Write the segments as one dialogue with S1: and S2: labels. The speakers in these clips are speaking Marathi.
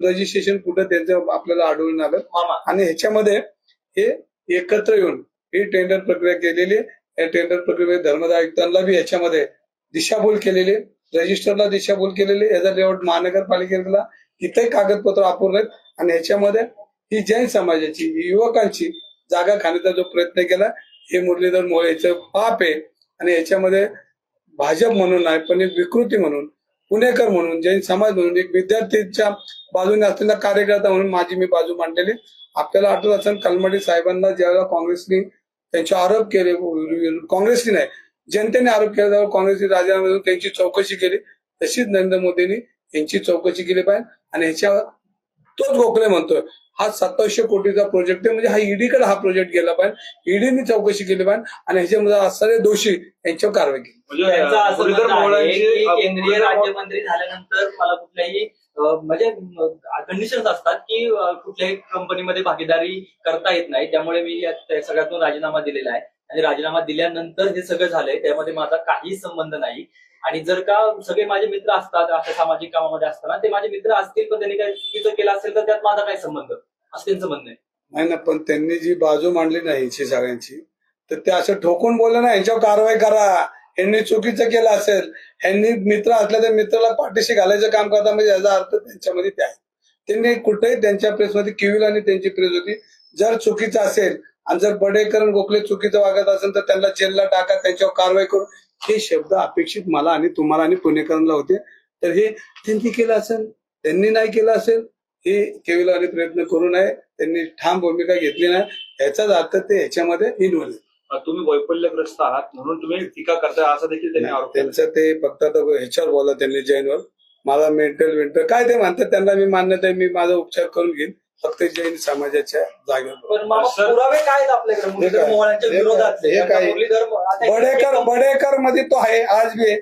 S1: रजिस्ट्रेशन कुठं त्यांचं आपल्याला आढळून आलं आणि ह्याच्यामध्ये हे एकत्र येऊन ही टेंडर प्रक्रिया केलेली. या टेंडर प्रक्रियेमध्ये धर्मदाय आयुक्तांना बी याच्यामध्ये दिशाभूल केलेली. रजिस्टरला दिशाभूल केलेली. याचा लेआउट महानगरपालिकेला इथंही कागदपत्र अपूर्ण आहेत आणि ह्याच्यामध्ये ही जैन समाजाची युवकांची जागा खाण्याचा जो प्रयत्न केला हे मुरलीधर मोहोळ याचं पाप आहे आणि याच्यामध्ये भाजप म्हणून नाही पण एक विकृती म्हणून पुणेकर म्हणून जैन समाज म्हणून एक विद्यार्थीच्या बाजूने असलेला कार्यकर्ता म्हणून माझी मी बाजू मांडलेली. आपल्याला आठवत असेल कलमडी साहेबांना ज्यावेळेला काँग्रेसने त्यांचे आरोप केले काँग्रेसने नाही जनतेने आरोप केला त्यावर काँग्रेसने राजीनामा देऊन त्यांची चौकशी केली तशीच नरेंद्र मोदींनी यांची चौकशी केली पाहिजे. आणि ह्याच्यावर तोच गोखले म्हणतोय. हा सत्तावीसशे कोटीचा प्रोजेक्ट आहे. म्हणजे हा ईडीकडे हा प्रोजेक्ट गेला पाहिजे. ईडीने चौकशी केली पाहिजे. आणि ह्याच्यामध्ये असणारे दोषी यांच्यावर कारवाई केली.
S2: म्हणजे
S3: केंद्रीय राज्यमंत्री झाल्यानंतर मला कुठल्याही म्हणजे कंडिशन्स असतात की कुठल्याही कंपनीमध्ये भागीदारी करता येत नाही. त्यामुळे मी या सगळ्यातून राजीनामा दिलेला आहे. आणि राजीनामा दिल्यानंतर हे सगळं झालंय त्यामध्ये माझा काहीही संबंध नाही. आणि जर का सगळे माझे मित्र असतात अशा सामाजिक कामामध्ये असताना ते माझे मित्र असतील पण त्यांनी काही चुकीचं केलं असेल तर त्यात माझा काय संबंध? असं त्यांचं म्हणणं आहे.
S1: नाही ना पण त्यांनी जी बाजू मांडली नाही यांची सगळ्यांची तर ते असं ठोकून बोललं ना यांच्यावर कारवाई करा. यांनी चुकीचं केलं असेल यांनी मित्र असल्या तर मित्राला पाठीशी घालायचं काम करता म्हणजे याचा अर्थ त्यांच्यामध्ये ते आहे. त्यांनी कुठेही त्यांच्या प्रेसमध्ये किविल आणि त्यांची प्रेस होती. जर चुकीचं असेल आणि जर बडेकरण गोखले चुकीचं वागत असेल तर त्यांना जेलला टाका त्यांच्यावर कारवाई करून हे शब्द अपेक्षित मला आणि तुम्हाला आणि पुणेकरांना होते. तर हे त्यांनी केलं असेल त्यांनी नाही केलं असेल हे केविलाने प्रयत्न करू नये. त्यांनी ठाम भूमिका घेतली नाही. याचाच अर्थ ते ह्याच्यामध्ये इन्व्हॉल्व
S2: तुम्ही वैफल्यग्रस्त आहात म्हणून तुम्ही टीका करताय असा देखील त्यांनी
S1: त्यांचं ते फक्त ह्याच्यावर बोला त्यांनी जैनवर. मला मेंटल वेंटल काय ते म्हणतात त्यांना मी मान्यता मी माझा उपचार करून घेईन. फक्त जैन समाजाच्या जागेवर.
S3: पण मामा
S1: सर-
S3: पुरावे काय आहेत आपल्याकडे? मुरलीधर
S1: काय?
S3: मोहोळांच्या
S1: हे काय?
S3: विरोधात
S1: हे काय?
S3: मुरलीधर मो- आता
S1: बडेकर बडेकरमध्ये तो आहे आज बी आहे.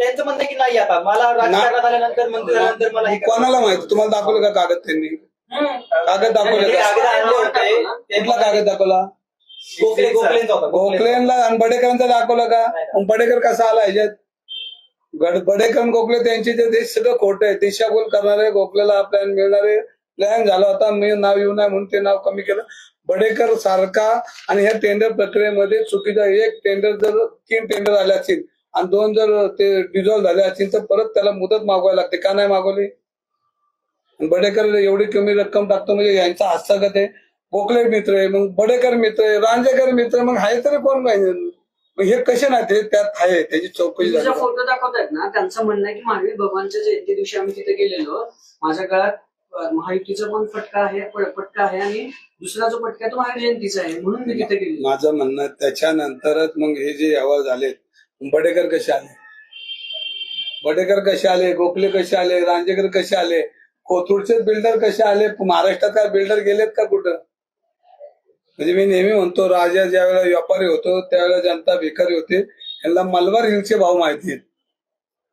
S3: त्यांचं म्हणणं आहे की नाही आता? मला राजकारणात आल्यानंतर मंत्री झाल्यानंतर मला हे
S1: कोणाला माहिती? तुम्हाला दाखवलं का कागद त्यांनी? कागद दाखवले
S3: ते
S1: का?
S3: कागद आणले होते.
S1: कुठला कागद दाखवला?
S3: गोखले गोखलेंचा होता गोखले.
S1: गोखलेंना आणि बडेकरांचा दाखवलं का? मग बडेकर कसा आला ह्याच्यात? गड- बडेकर आणि गोखले त्यांचे जे देश सगळं खोटं आहे. दिशाभूल करणारे गोखलेला प्लॅन मिळणारे प्लॅन झाला होता. मी नाव येऊ नये म्हणून ते नाव कमी केलं. बडेकर सारखा आणि ह्या टेंडर प्रक्रियेमध्ये चुकीचा एक टेंडर जर तीन टेंडर आले असतील आणि दोन जर ते डिझॉल्व्ह झाले असतील तर परत त्याला मुदत मागवायला लागते. का नाही मागवली? बडेकर एवढी कमी रक्कम टाकतो म्हणजे यांचा हस्तगत आहे. गोखले मित्र आहे. मग बडेकर मित्र आहे रांजेकर मित्र मग आहे तरी कोण पाहिजे मग हे कसे नाही ते? त्यात आहे. त्याची चौकशी
S4: फोटो दाखवतायत ना? त्यांचं म्हणणं आहे की महावीर भगवानच्या जयंती दिवशी आम्ही तिथे गेलेलो. माझ्या अं, महायुतीचा पण फटका आहे फटका आहे आणि दुसरा जो फटका आहे तो महावीर जयंतीचा आहे. म्हणून मी तिथे गेलेलो
S1: माझं म्हणणं त्याच्यानंतरच मग हे जे व्यवहार आले बडेकर कसे आले? बडेकर कसे आले? गोखले कसे आले? रांजेकर कसे आले? कोथरूडचे बिल्डर कसे आले? महाराष्ट्रात काय बिल्डर गेलेत का कुठं? म्हणजे मी नेहमी म्हणतो राजा ज्यावेळेला व्यापारी होतो त्यावेळेला जनता भिकारी होते. यांना मलबार हिलचे भाव माहिती आहेत.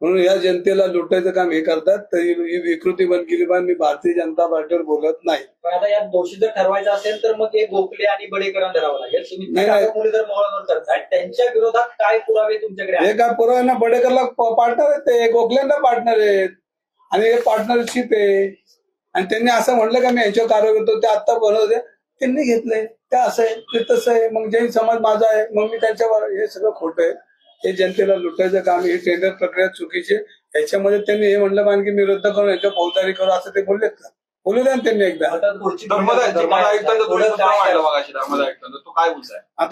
S1: म्हणून या जनतेला लुटायचं काम हे करतात तर ही विकृती बंद केली पाहिजे मी भारतीय जनता पार्टीवर बोलत नाही.
S3: पण आता यात दोषी जर ठरवायचं असेल तर मग हे गोखले आणि बडेकरांना धरावं लागेल. तुम्ही
S1: नाही, नाही.
S3: मुरलीधर मोहोळांवर करताय त्यांच्या विरोधात काय पुरावे तुमच्याकडे
S1: हे
S3: आहेत
S1: काय पुराव्यांना बडेकरला पार्टनर आहेत ते गोखल्यांना पार्टनर आहेत. आणि हे पार्टनरशिप आहे. आणि त्यांनी असं म्हणलं का मी यांच्यावर कारवाई करतो ते आत्ता बनवते त्यांनी घेतलंय. ते असं आहे ते तसं आहे. मग जैन समाज माझा आहे मग मी त्यांच्यावर हे सगळं खोटं आहे. हे जनतेला लुटायचं काम ही टेंडर प्रक्रिया चुकीची. याच्यामध्ये त्यांनी हे म्हणलं पाहिजे की मी रद्द करून याच्यावर फौजदारी करू असं ते बोललेत का बोलू द्या ना त्यांनी एकदा.
S3: आता
S2: धर्मदाय धर्मदाय धर्मदाय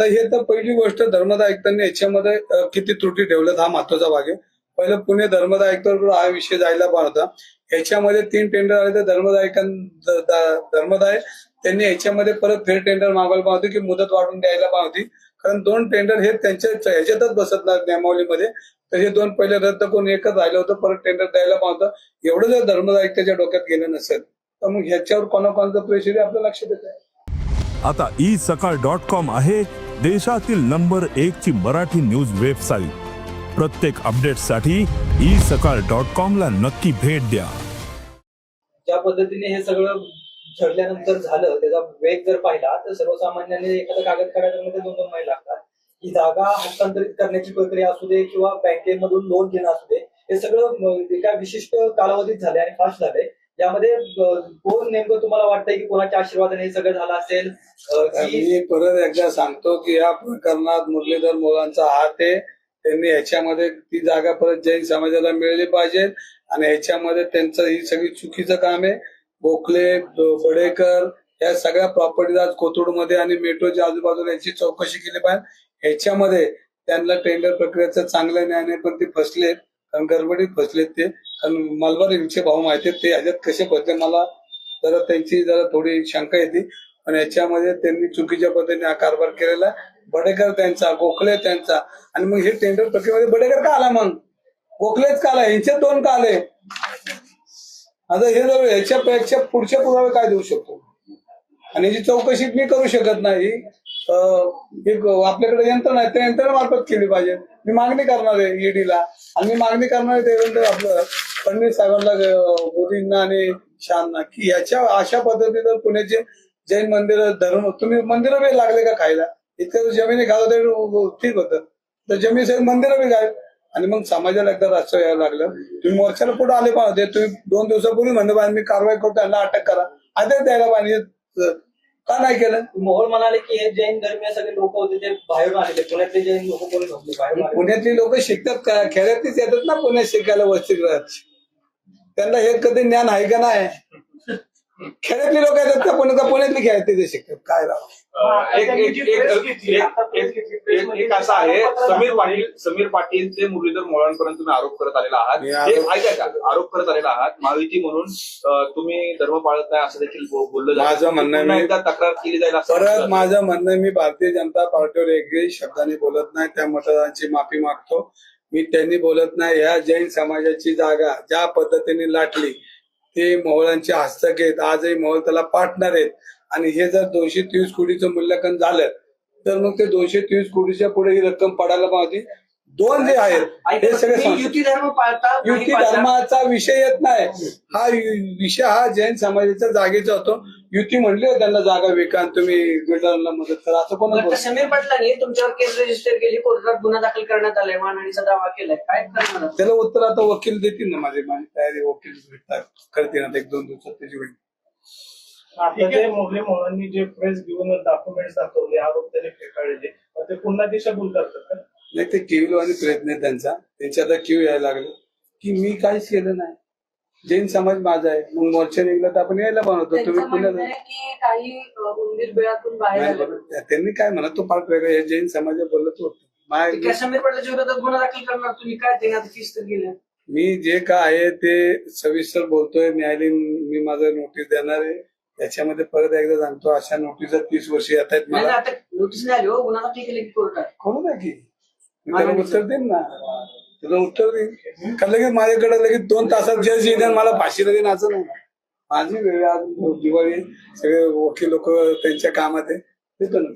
S1: हे तर पहिली गोष्ट धर्मदा आयुक्तांनी याच्यामध्ये किती त्रुटी ठेवल्यात हा महत्त्वाचा भाग आहे. पहिलं पुणे धर्मदा आयुक्तांकडून हा विषय जायला पण होता. याच्यामध्ये तीन टेंडर आले तर धर्मदा आयुक्तां ध- ध- धर्मदाय त्यांनी याच्यामध्ये परत फेर टेंडर मागवायला पाहिजे होती की मुदत वाढवून द्यायला पाहिजे होती. कारण दोन टेंडर हे त्यांच्या ह्याच्यातच बसत नाही नियमावलीमध्ये तर हे दोन पहिले रद्द करून एकच राहिलं होतं परत टेंडर द्यायला पाहिजे होतं. एवढं जर धर्मदा आयुक्ताच्या डोक्यात गेलं नसेल तर मग ह्याच्यावर कोणाकोणाचं प्रेशर आहे आपलं लक्षात येत आहे
S5: आता ई सकाळ डॉट कॉम आहे देशातील नंबर एक ची मराठी न्यूज वेबसाईट. प्रत्येक अपडेटसाठी ई सकाळ डॉट कॉम ला नक्की भेट द्या.
S3: ज्या पद्धतीने हे सगळं झडल्यानंतर झालं त्याचा वेग जर पाहिला तर सर्वसामान्यांनी एखादा कागद काढायला दोन दोन महिने लागतात. ही जागा हस्तांतरित करण्याची प्रक्रिया असू दे किंवा बँकेमधून लोन घेणं असू दे हे सगळं एका विशिष्ट कालावधीत झाले आणि फास्ट झाले ज्यामध्ये अ, कोण नेमकं तुम्हाला वाटतंय की कोणाच्या आशीर्वादाने हे सगळं झालं असेल?
S1: मी परत एकदा सांगतो की या प्रकरणात मुरलीधर मोलांचा हात आहे. त्यांनी ह्याच्यामध्ये ती जागा परत जैन समाजाला मिळाली पाहिजे आणि ह्याच्यामध्ये त्यांचं ही सगळी चुकीचं काम आहे. गोखले बडेकर या सगळ्या प्रॉपर्टीज आज कोथरूडमध्ये आणि मेट्रोच्या आजूबाजूला याची चौकशी केली पाहिजे. ह्याच्यामध्ये त्यांना टेंडर प्रक्रियेचं चांगलं न्याय नाही पण ते फसलेत कारण गडबडीत फसलेत ते. कारण मलबार यांचे भाऊ माहिती आहेत ते ह्याच्यात कसे फसले मला जरा त्यांची जरा थोडी शंका येते. पण याच्यामध्ये त्यांनी चुकीच्या पद्धतीने हा कारभार केलेला बडेकर त्यांचा गोखले त्यांचा. आणि मग हे टेंडर प्रक्रियेमध्ये बडेकर का आला मग? गोखलेच का आला? यांचे दोन का आले? आता हे जर ह्याच्यापेक्षा पुढचे पुरावे काय देऊ शकतो? आणि जी चौकशी मी करू शकत नाही. एक आपल्याकडे यंत्रणा आहे त्या यंत्रणेमार्फत केली पाहिजे. मी मागणी करणार आहे ईडीला आणि मी मागणी करणार आहे ते आपलं फडणवीस साहेबांना मोदींना आणि शहांना की याच्या अशा पद्धतीनं पुण्याचे जैन मंदिर धरून तुम्ही मंदिरं बी लागले का खायला? इतकं जमिनी खात तर ठीक होतं. तर जमीन मंदिरं बी काय आणि मग समाजाला एकदा राष्ट्र यायला लागलं. तुम्ही मोर्चाला पुढे आले पण होते तुम्ही दोन दिवसापूर्वी म्हणलं मी कारवाई करतो त्यांना अटक करा. आधीच द्यायला पाहिजे. का नाही केलं?
S3: मोहोळ म्हणाले की हे जैन धर्मीय सगळे लोक होते ते बाहेरून आलेले. पुण्यातले जैन लोक कोणी आलेले.
S1: पुण्यातली लोक शिकतात का? खेड्यातलीच येतात ना पुण्यात शिकायला वसतिगृहात त्यांना हे कधी ज्ञान आहे का नाही? खेड्यातली लोक येतात का पुण्यात पुण्यातली खेळात तिथे शिकतात. काय राव?
S2: एक असं आहे समीर पाटील समीर पाटील ते मुरलीधर मोळांपर्यंत तुम्ही आरोप करत आलेला आहात. ऐका का आरोप करत आलेला आहात. महायुती म्हणून तुम्ही धर्म पाळत नाही असं देखील बोललं.
S1: माझं म्हणणं
S2: एकदा तक्रार केली जाईल
S1: परत माझं म्हणणं आहे, मी भारतीय जनता पार्टीवर एकही शब्दाने बोलत नाही त्या मतदारांची माफी मागतो. मी त्यांनी बोलत नाही या जैन समाजाची जागा ज्या पद्धतीने लाटली ते मोहळांचे हस्तक आहेत आजही मोहळ त्याला पार्टनर आहेत. आणि हे जर दोनशे तीस कोटीचं मूल्यांकन झालं तर मग ते दोनशे तीस कोटीच्या पुढे ही रक्कम पडायला पाहिजे दोन जे आहेत हे सगळे
S4: युती धर्म पाळता नाही
S1: युती. धर्माचा विषय येत नाही. हा विषय हा जैन समाजाच्या जागेचा होतो. युती म्हणली त्यांना जागा विका आणि तुम्ही बिल्डरांना मदत करा. असं कोण
S4: समीर पाटलांनी तुमच्यावर केस रजिस्टर केली कोर्टात गुन्हा दाखल करण्यात आलाय मानहानीचा दावा केलाय. काय करणार
S1: त्याला उत्तर आता वकील देतील ना माझी माझी तयारी वकील भेटतात. करतील आता एक दोन दिवसात त्याची वेळ
S6: आता जे मुरली मोहननी जे प्रेस घेऊन डॉक्युमेंट दाखवले आरोप त्याने फेटाळले मग ते पुन्हा दिशाभूल करतात?
S1: नाही ते किवलो आणि प्रयत्न आहे त्यांचा. त्यांच्या आता क्यू यायला लागले. की मी काहीच केलं नाही. जैन समाज माझा आहे. मग मोर्चा निघला तर आपण यायला बनवतो. तुम्ही पुण्यात नाही. त्यांनी काय म्हणत तो फार वेगळं जैन समाजा बोलत होत. मी जे काय आहे ते सविस्तर बोलतोय. न्यायालयीन मी माझं नोटीस देणार आहे. त्याच्यामध्ये परत एकदा सांगतो अशा नोटीस तीस वर्ष येत आहेत
S4: नाही
S1: मला.
S4: नाही, आता नोटीस नाही आली हो. गुन्हा दाखल केले की कोर्टात.
S1: कळू द्या की त्याला उत्तर देईन ना. तुला उत्तर देईन. कारण लगेच माझ्याकडे लगेच दोन तासात जज आणि मला फाशीला देईन असं नाही. माझी वेळ आज दिवाळी सगळे वकील लोक त्यांच्या कामात आहे. देतो ना.